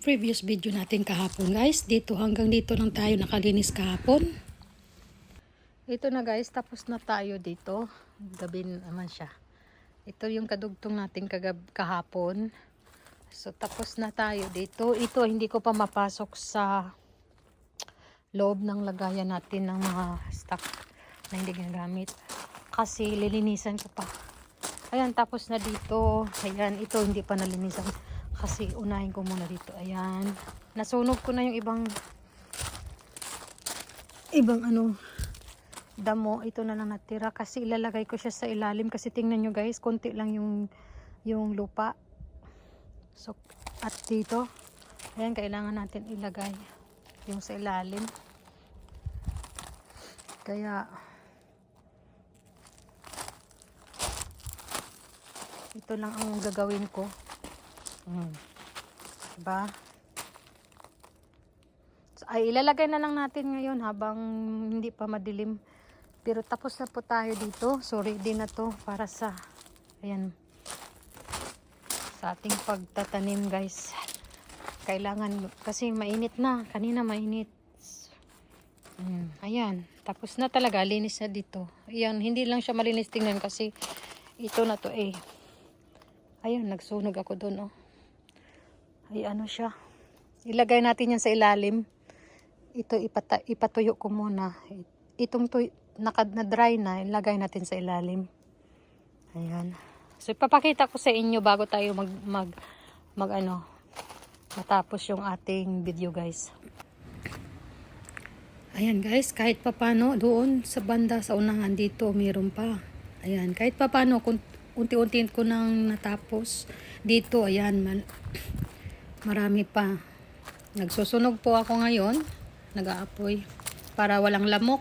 previous video natin kahapon guys. Dito hanggang dito lang tayo nakalinis kahapon. Ito na guys, tapos na tayo dito. Gabi naman siya. Ito yung kadugtong natin kagab kahapon. So tapos na tayo dito. Ito hindi ko pa mapasok sa loob ng lagayan natin ng mga stock na hindi ginagamit. Kasi lilinisan ko pa. Ayan, tapos na dito. Ayan, ito hindi pa nalinisan. Kasi unahin ko muna dito. Ayan. Nasunog ko na yung ibang ibang ano damo. Ito na lang natira. Kasi ilalagay ko siya sa ilalim. Kasi tingnan nyo guys, konti lang yung yung lupa. So, at dito. Ayan, kailangan natin ilagay yung sa ilalim. Kaya, ito lang ang gagawin ko. Hmm. Diba? So, ay, ilalagay na lang natin ngayon habang hindi pa madilim. Pero tapos na po tayo dito. So, ready na to para sa, ayan, sa ating pagtatanim guys. Kailangan, kasi mainit na. Kanina mainit. Hmm, ayan. Tapos na talaga. Linis na dito. Ayan, hindi lang siya malinis tingnan kasi ito na to eh. Ayun, nagsunog ako doon, oh. Ay, ano siya. Ilagay natin yan sa ilalim. Ito, ipata, ipatuyo ko muna. Itong to, nakad na dry na, ilagay natin sa ilalim. Ayan. So, ipapakita ko sa inyo bago tayo mag, mag, mag ano, matapos yung ating video, guys. Ayan, guys, kahit papano, doon sa banda, sa unahan dito, mayroon pa. Ayan, kahit papano, kung unti-unti ko nang natapos dito ayan man, marami pa. Nagsusunog po ako ngayon. Nag-aapoy. Para walang lamok.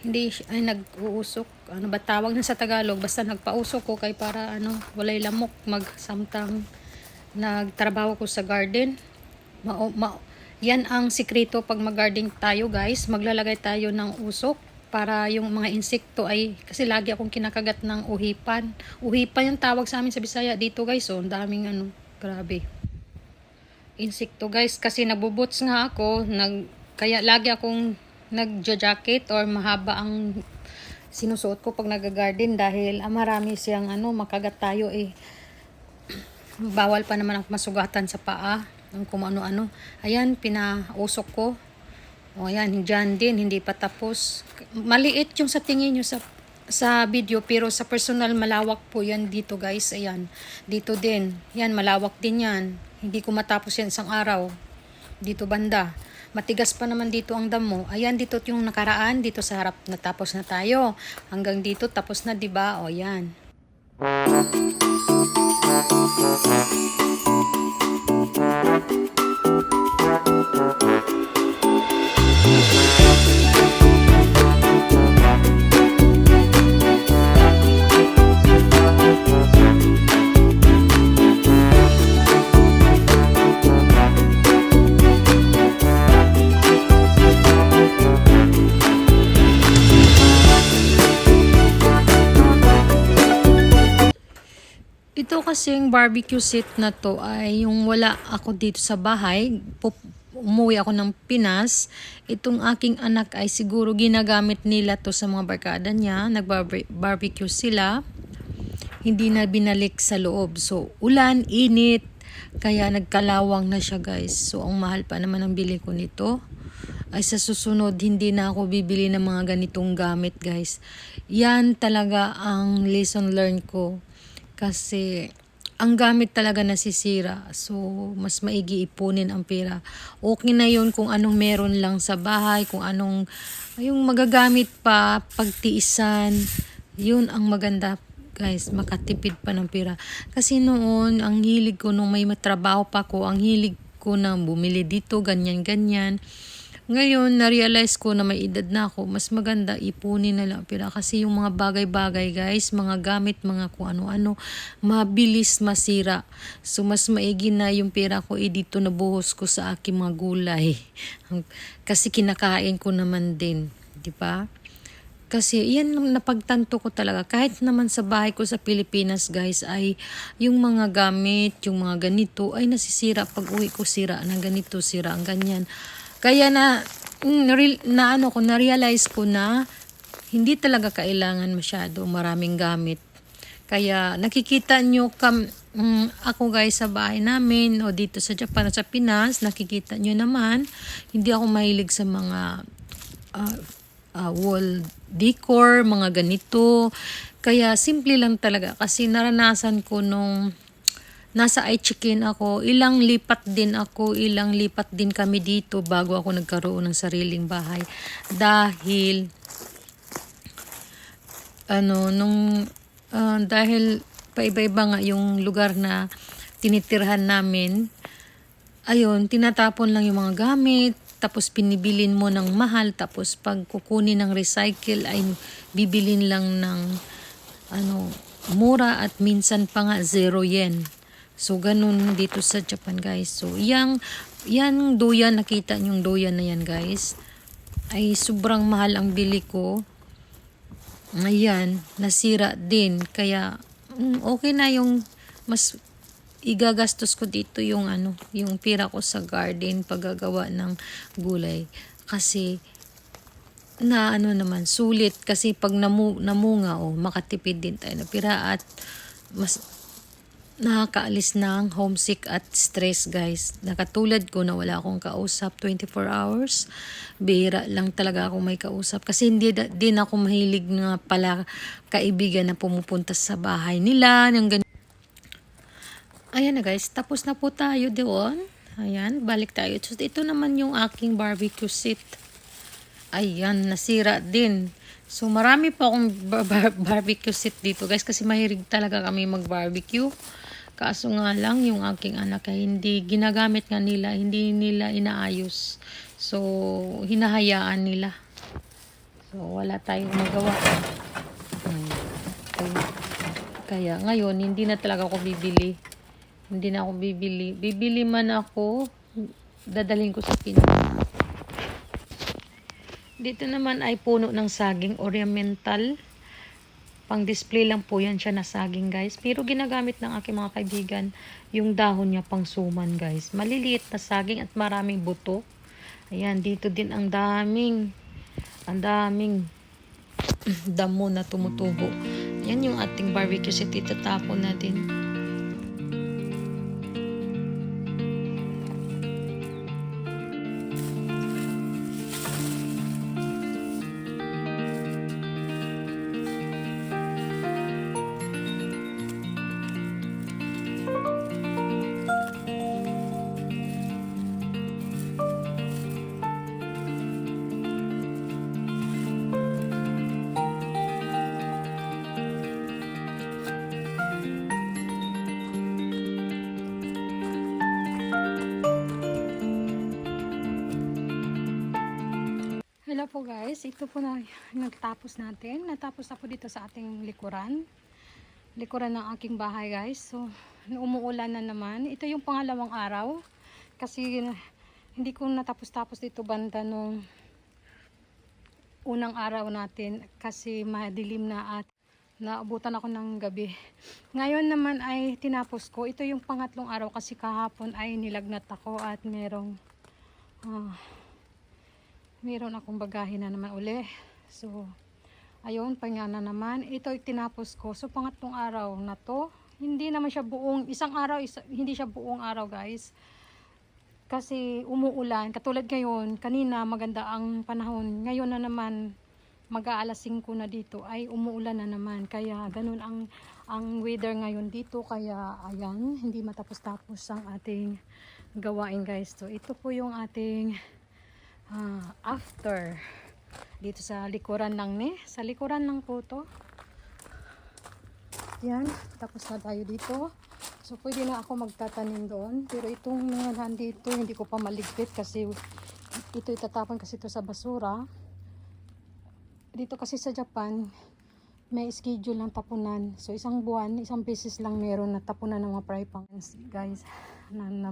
Hindi ay nag-uusok. Ano ba tawag na sa Tagalog? Basta nagpausok ko kay para ano walay lamok. Magsamtang nagtrabaho ko sa garden. Ma, ma, yan ang sikreto pag mag-garden tayo guys. Maglalagay tayo ng usok para yung mga insekto ay kasi lagi akong kinakagat ng uhipan. Uhipan yung tawag sa amin sa Bisaya dito guys. So, ang daming ano, grabe. Insekto guys kasi nabubots nga ako, nag kaya lagi akong nagja-jacket or mahaba ang sinusuot ko pag nag-garden dahil ah, marami siyang ano, makagat tayo eh. Bawal pa naman ang masugatan sa paa, ang kung ano-ano. Ayan, pinausok ko. O yan, dyan din, hindi pa tapos. Maliit yung sa tingin nyo sa, sa video, pero sa personal malawak po yan dito guys. Ayan, dito din. Yan, malawak din yan. Hindi ko matapos yan isang araw. Dito banda. Matigas pa naman dito ang damo. Ayan, dito yung nakaraan, dito sa harap natapos na tayo. Hanggang dito, tapos na, di ba? O yan. Ito kasing barbecue seat na to ay yung wala ako dito sa bahay. Umuwi ako ng Pinas. Itong aking anak ay siguro ginagamit nila to sa mga barkada niya. Nag-barbecue sila. Hindi na binalik sa loob. So, ulan, init. Kaya nagkalawang na siya guys. So, ang mahal pa naman ang bili ko nito ay sa susunod hindi na ako bibili ng mga ganitong gamit guys. Yan talaga ang lesson learned ko kasi ang gamit talaga nasisira. So, mas maigi ipunin ang pera. Okay na yun kung anong meron lang sa bahay, kung anong, yung magagamit pa, pagtiisan, yun ang maganda guys, makatipid pa ng pera. Kasi noon, ang hilig ko nung may matrabaho pa ko, ang hilig ko na bumili dito, ganyan-ganyan. Ngayon, na-realize ko na may edad na ako, mas maganda ipunin na lang pera. Kasi yung mga bagay-bagay guys, mga gamit, mga kung ano-ano, mabilis masira. So, mas maigi na yung pera ko eh dito nabuhos ko sa aking mga gulay. Kasi kinakain ko naman din, di ba? Kasi yan napagtanto ko talaga. Kahit naman sa bahay ko sa Pilipinas guys ay yung mga gamit, yung mga ganito ay nasisira pag uwi ko sira ng ganito, sira ang ganyan. Kaya na, mm, na ano ko, na-realize ko na hindi talaga kailangan masyado maraming gamit. Kaya nakikita nyo kam, mm, ako guys sa bahay namin o dito sa Japan at sa Pinas, nakikita nyo naman, hindi ako mahilig sa mga ah, ah, wall decor, mga ganito. Kaya simple lang talaga kasi naranasan ko nung nasa Aichikin ako, ilang lipat din ako, ilang lipat din kami dito bago ako nagkaroon ng sariling bahay. Dahil ano nung ah, dahil paiba-iba nga yung lugar na tinitirhan namin ayun tinatapon lang yung mga gamit tapos pinibilin mo ng mahal tapos pag kukunin ng recycle ay bibilin lang ng ano mura at minsan pa nga zero yen so ganun dito sa Japan guys so yang yan doyan nakita yung doyan na yan guys ay sobrang mahal ang bili ko Ayan, nasira din. Kaya, mm, okay na yung mas igagastos ko dito yung ano, yung pira ko sa garden paggagawa ng gulay. Kasi, na ano naman, sulit. Kasi pag namu, namunga, oh, makatipid din tayo na pira at mas nakakaalis ng homesick at stress guys. Nakatulad ko na wala akong kausap 24 hours. Bihira lang talaga ako may kausap. Kasi hindi din ako mahilig nga pala kaibigan na pumupunta sa bahay nila. Yung gan- Ayan na guys, tapos na po tayo doon. Ayan, balik tayo. So, ito naman yung aking barbecue seat. Ayan, nasira din. So, marami pa akong bar- bar- barbecue seat dito, guys, kasi mahilig talaga kami mag-barbecue. Kaso nga lang, yung aking anak ay hindi ginagamit nga nila, hindi nila inaayos. So, hinahayaan nila. So, wala tayong magawa. Hmm. Kaya, ngayon, hindi na talaga ako bibili. Hindi na ako bibili. Bibili man ako, dadalhin ko sa Pinas. Dito naman ay puno ng saging ornamental. Pang display lang po yan siya na saging guys. Pero ginagamit ng aking mga kaibigan yung dahon niya pang suman guys. Maliliit na saging at maraming buto. Ayan, dito din ang daming ang daming damo na tumutubo. Yan yung ating barbecue set. Itatapon natin. Po guys, ito po na nagtapos natin. Natapos ako dito sa ating likuran. Likuran ng aking bahay guys. So, umuulan na naman. Ito yung pangalawang araw. Kasi hindi ko natapos-tapos dito banda nung unang araw natin. Kasi madilim na at naabutan ako ng gabi. Ngayon naman ay tinapos ko. Ito yung pangatlong araw kasi kahapon ay nilagnat ako at merong ah, meron akong bagahe na naman uli. So, ayun, pahinga na naman. Ito ay tinapos ko. So, pangatlong araw na to. Hindi naman siya buong, isang araw, isa, hindi siya buong araw guys. Kasi umuulan. Katulad ngayon, kanina maganda ang panahon. Ngayon na naman, mag-aalas 5 na dito ay umuulan na naman. Kaya ganun ang, ang weather ngayon dito. Kaya ayan, hindi matapos-tapos ang ating gawain guys. So, ito po yung ating ah, after. Dito sa likuran lang ni sa likuran lang po to. Yan tapos na tayo dito. So pwede na ako magtatanim doon. Pero itong mga nandito hindi ko pa maligpit kasi ito itatapon kasi ito sa basura. Dito kasi sa Japan may schedule ng tapunan. So isang buwan isang beses lang meron na tapunan ng mga fry pans. Guys na, na,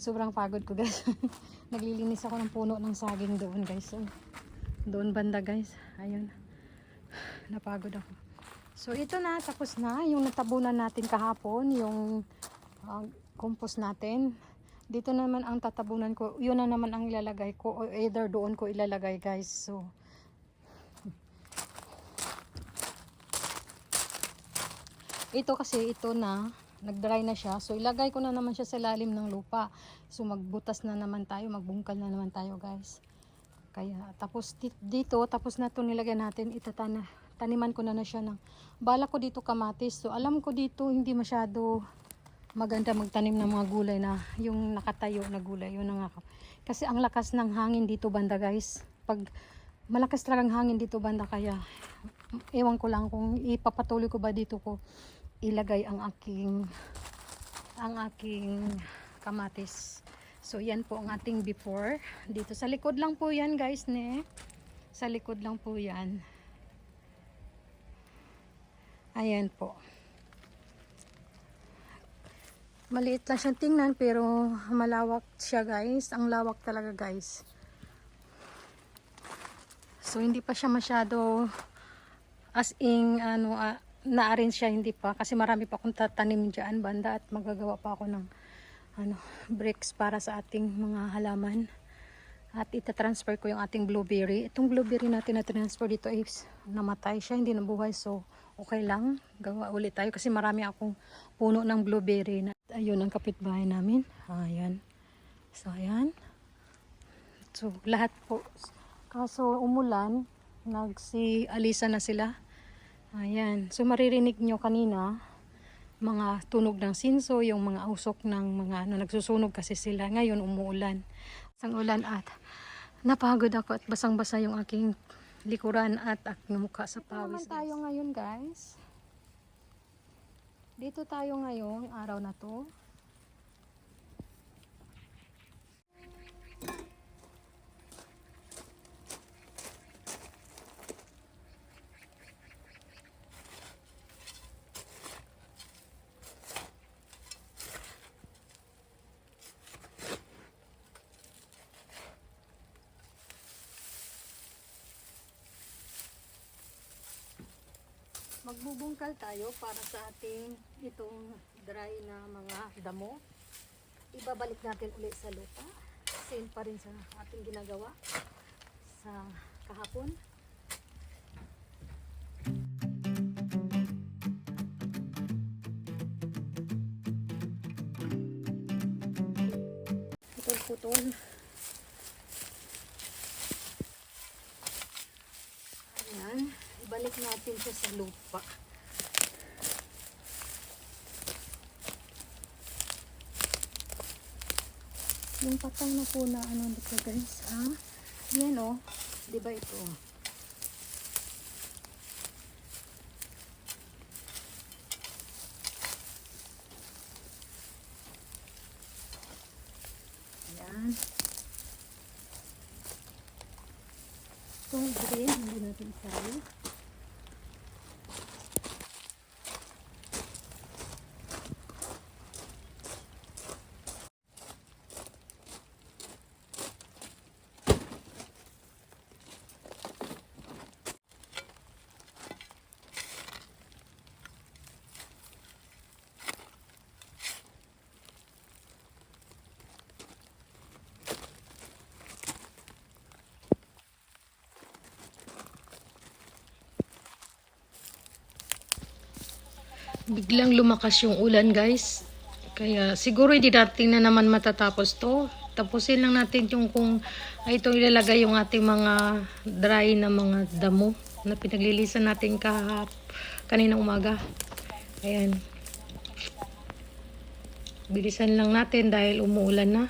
sobrang pagod ko guys. Naglilinis ako ng puno ng saging doon guys. So, doon banda guys. Ayun. Napagod ako. So ito na, tapos na. Yung natabunan natin kahapon, yung uh, compost natin. Dito naman ang tatabunan ko, yun na naman ang ilalagay ko, o either doon ko ilalagay guys. So, ito kasi ito na, nag-dry na siya. So ilagay ko na naman siya sa lalim ng lupa. So magbutas na naman tayo, magbungkal na naman tayo guys. Kaya tapos di- dito, tapos na ito nilagay natin, itatana, taniman ko na na siya ng, bala ko dito kamatis. So alam ko dito hindi masyado maganda magtanim ng mga gulay na yung nakatayo na gulay. Yun ang ako. Kasi ang lakas ng hangin dito banda guys. Pag malakas talagang hangin dito banda kaya ewan ko lang kung ipapatuloy ko ba dito ko ilagay ang aking ang aking kamatis. So yan po ang ating before. Dito sa likod lang po yan guys ne. Sa likod lang po yan. Ayan po. Maliit lang siyang tingnan pero malawak siya guys. Ang lawak talaga guys. So hindi pa siya masyado as in ano ah, na-arrange siya hindi pa kasi marami pa akong tatanim diyan banda at magagawa pa ako ng ano bricks para sa ating mga halaman. At ita-transfer ko yung ating blueberry. Itong blueberry natin na transfer dito is namatay siya, hindi nabuhay. So, okay lang. Gawa ulit tayo kasi marami akong puno ng blueberry. Na, ayun ang kapitbahay namin. Ayan. So, ayan. So, lahat po. Kaso, umulan. Nagsi alisa na sila. Ayan. So, maririnig nyo kanina mga tunog ng sinso, yung mga usok ng mga ano, nagsusunog kasi sila. Ngayon, umuulan. Isang ulan at napagod ako at basang-basa yung aking likuran at aking mukha sa pawis. Dito tayo ngayon guys. Dito tayo ngayon, araw na to. Magbubungkal tayo para sa ating itong dry na mga damo. Ibabalik natin ulit sa lupa. Same pa rin sa ating ginagawa sa kahapon. Putol-putol. Ayan. Ibalik natin siya sa lupa. Yung patang na po na ano dito guys, ah. Yan oh. Di ba ito? Ayan. Itong green, hindi natin isali. Biglang lumakas yung ulan guys. Kaya siguro hindi dating na naman matatapos to. Tapusin lang natin yung kung ay itong ilalagay yung ating mga dry na mga damo na pinaglilisan natin kahap kaninang umaga. Ayan. Bilisan lang natin dahil umuulan na.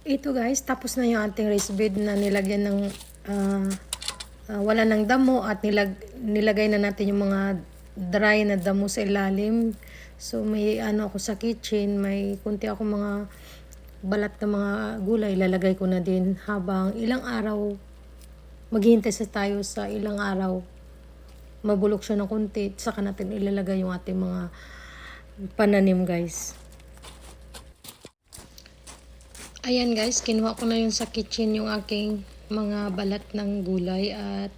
Ito guys, tapos na yung ating raised bed na nilagyan ng ah, ah, wala ng damo at nilag, nilagay na natin yung mga dry na damo sa ilalim. So may ano ako sa kitchen, may kunti ako mga balat na mga gulay, lalagay ko na din habang ilang araw maghihintay sa tayo sa ilang araw mabulok siya ng kunti saka natin ilalagay yung ating mga pananim guys. Ayan guys, kinuha ko na yung sa kitchen yung aking mga balat ng gulay at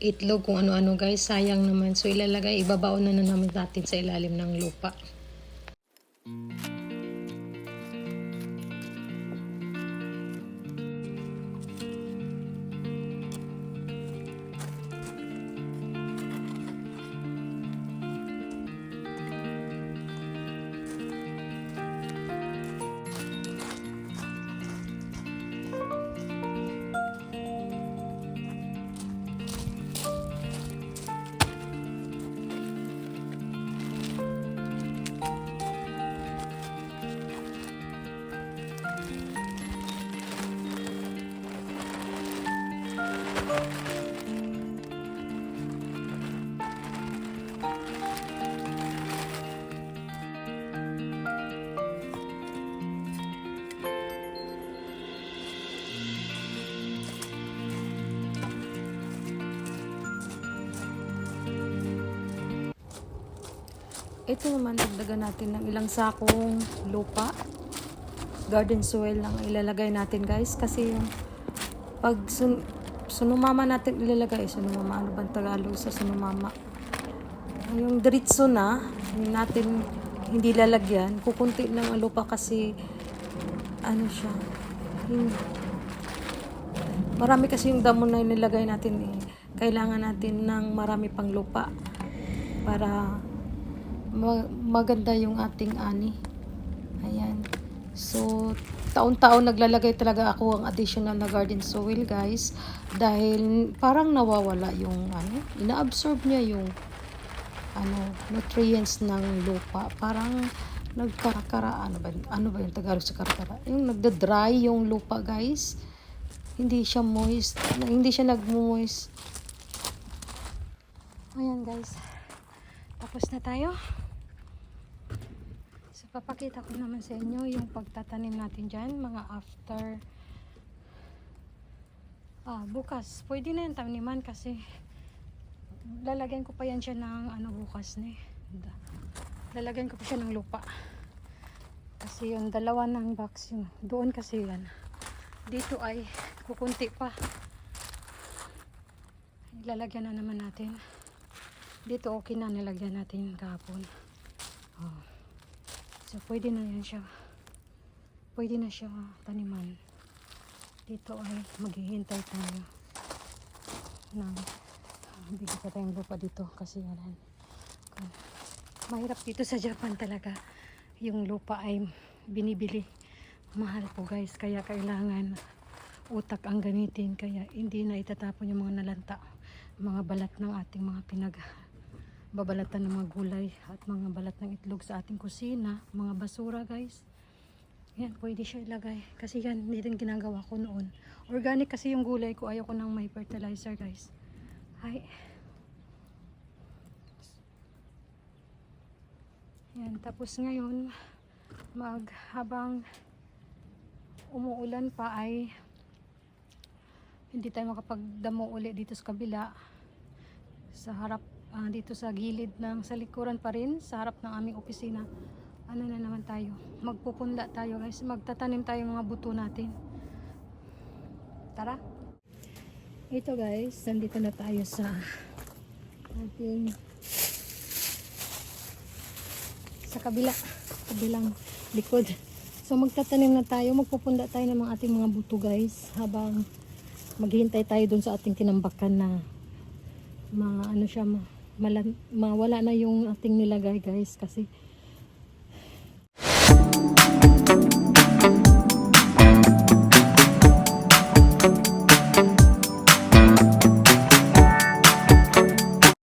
itlog kung ano-ano guys. Sayang naman. So ilalagay, ibabaon na, na naman natin sa ilalim ng lupa. Ito naman, dagdagan natin ng ilang sakong lupa. Garden soil lang ilalagay natin guys. Kasi yung pag sun sunumama natin ilalagay. Sunumama, ano bang Tagalog sa sunumama? Yung diritso na, yung natin hindi lalagyan. Kukunti lang ang lupa kasi ano siya. Yung, marami kasi yung damo na nilagay natin eh. Kailangan natin ng marami pang lupa para maganda yung ating ani. Ayan. So, taon-taon naglalagay talaga ako ang additional na garden soil, guys. Dahil parang nawawala yung ano, ina-absorb niya yung ano, nutrients ng lupa. Parang nagkarakara, ano ba, ano ba yung Tagalog sa karakara? Yung nagda-dry yung lupa, guys. Hindi siya moist. Hindi siya nag-moist. Ayan, guys. Tapos na tayo. Papakita ko naman sa inyo yung pagtatanim natin dyan, mga after ah, bukas. Pwede na yung taniman kasi lalagyan ko pa yan siya ng ano bukas na eh. Lalagyan ko pa siya ng lupa. Kasi yung dalawa ng box yun. Doon kasi yan. Dito ay kukunti pa. Ilalagyan na naman natin. Dito okay na nilagyan natin kahapon. Oh. So pwede na yan siya. Pwede na siya taniman. Dito ay maghihintay tayo ng bigyan pa tayong lupa dito kasi yan. Mahirap dito sa Japan talaga. Yung lupa ay binibili. Mahal po guys. Kaya kailangan utak ang gamitin. Kaya hindi na itatapon yung mga nalanta. Mga balat ng ating mga pinag babalatan ng mga gulay at mga balat ng itlog sa ating kusina, mga basura guys. Yan, pwede siya ilagay. Kasi yan, hindi din ginagawa ko noon. Organic kasi yung gulay ko, ayaw ko nang may fertilizer guys. Ay. Yan, tapos ngayon, mag, habang umuulan pa ay hindi tayo makapagdamo uli dito sa kabila sa harap ah, dito sa gilid ng sa likuran pa rin sa harap ng aming opisina ano na naman tayo magpupunla tayo guys. Magtatanim tayo mga buto natin. Tara. Ito guys nandito na tayo sa ating sa kabila kabilang likod. So magtatanim na tayo magpupunda tayo ng mga ating mga buto guys habang maghihintay tayo dun sa ating tinambakan na mga ano siya ma, malan, mawala na yung ating nilagay guys kasi